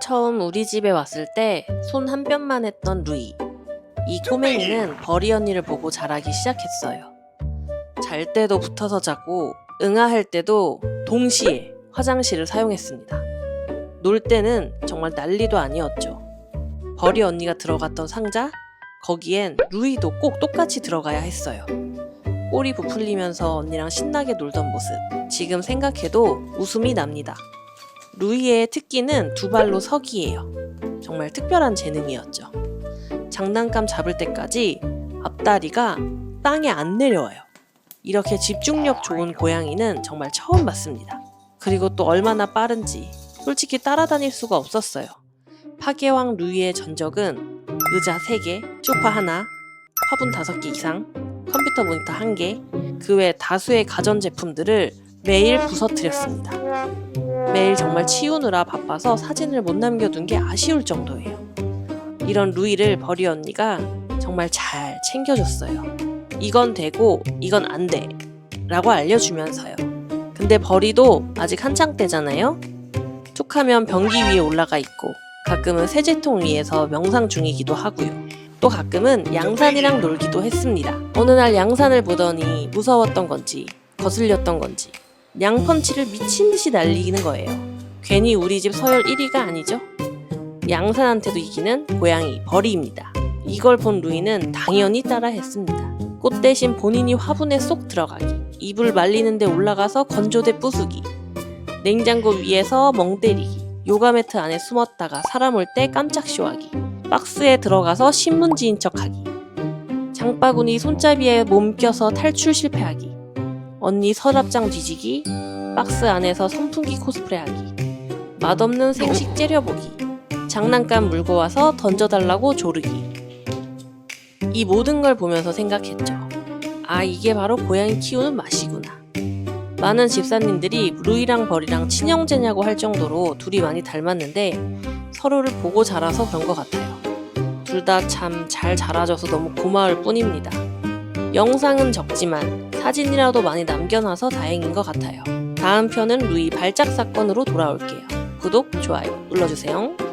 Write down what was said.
처음 우리 집에 왔을 때 손 한 뼘만 했던 루이. 이 꼬맹이는 버리 언니를 보고 자라기 시작했어요. 잘 때도 붙어서 자고 응아할 때도 동시에 화장실을 사용했습니다. 놀 때는 정말 난리도 아니었죠. 버리 언니가 들어갔던 상자, 거기엔 루이도 꼭 똑같이 들어가야 했어요. 꼬리 부풀리면서 언니랑 신나게 놀던 모습. 지금 생각해도 웃음이 납니다. 루이의 특기는 두 발로 서기예요. 정말 특별한 재능이었죠. 장난감 잡을 때까지 앞다리가 땅에 안 내려와요. 이렇게 집중력 좋은 고양이는 정말 처음 봤습니다. 그리고 또 얼마나 빠른지 솔직히 따라다닐 수가 없었어요. 파괴왕 루이의 전적은 의자 3개, 소파 하나, 화분 5개 이상, 컴퓨터 모니터 1개, 그 외 다수의 가전제품들을 매일 부서뜨렸습니다. 매일 정말 치우느라 바빠서 사진을 못 남겨둔 게 아쉬울 정도예요. 이런 루이를 버리 언니가 정말 잘 챙겨줬어요. 이건 되고 이건 안 돼. 라고 알려주면서요. 근데 버리도 아직 한창 때잖아요? 툭 하면 변기 위에 올라가 있고 가끔은 세제통 위에서 명상 중이기도 하고요. 또 가끔은 양산이랑 놀기도 했습니다. 어느 날 양산을 보더니 무서웠던 건지 거슬렸던 건지 양펀치를 미친 듯이 날리는 거예요. 괜히 우리 집 서열 1위가 아니죠? 양산한테도 이기는 고양이 버리입니다. 이걸 본 루이는 당연히 따라했습니다. 꽃 대신 본인이 화분에 쏙 들어가기, 이불 말리는데 올라가서 건조대 부수기, 냉장고 위에서 멍 때리기, 요가 매트 안에 숨었다가 사람 올 때 깜짝 쇼하기, 박스에 들어가서 신문지인 척하기, 장바구니 손잡이에 몸 껴서 탈출 실패하기, 언니 서랍장 뒤지기, 박스 안에서 선풍기 코스프레하기, 맛없는 생식 째려보기, 장난감 물고 와서 던져달라고 조르기. 이 모든 걸 보면서 생각했죠. 아, 이게 바로 고양이 키우는 맛이구나. 많은 집사님들이 루이랑 벌이랑 친형제냐고 할 정도로 둘이 많이 닮았는데 서로를 보고 자라서 그런 것 같아요. 둘 다 참 잘 자라줘서 너무 고마울 뿐입니다. 영상은 적지만 사진이라도 많이 남겨놔서 다행인 것 같아요. 다음 편은 루이 발작 사건으로 돌아올게요. 구독, 좋아요 눌러주세요.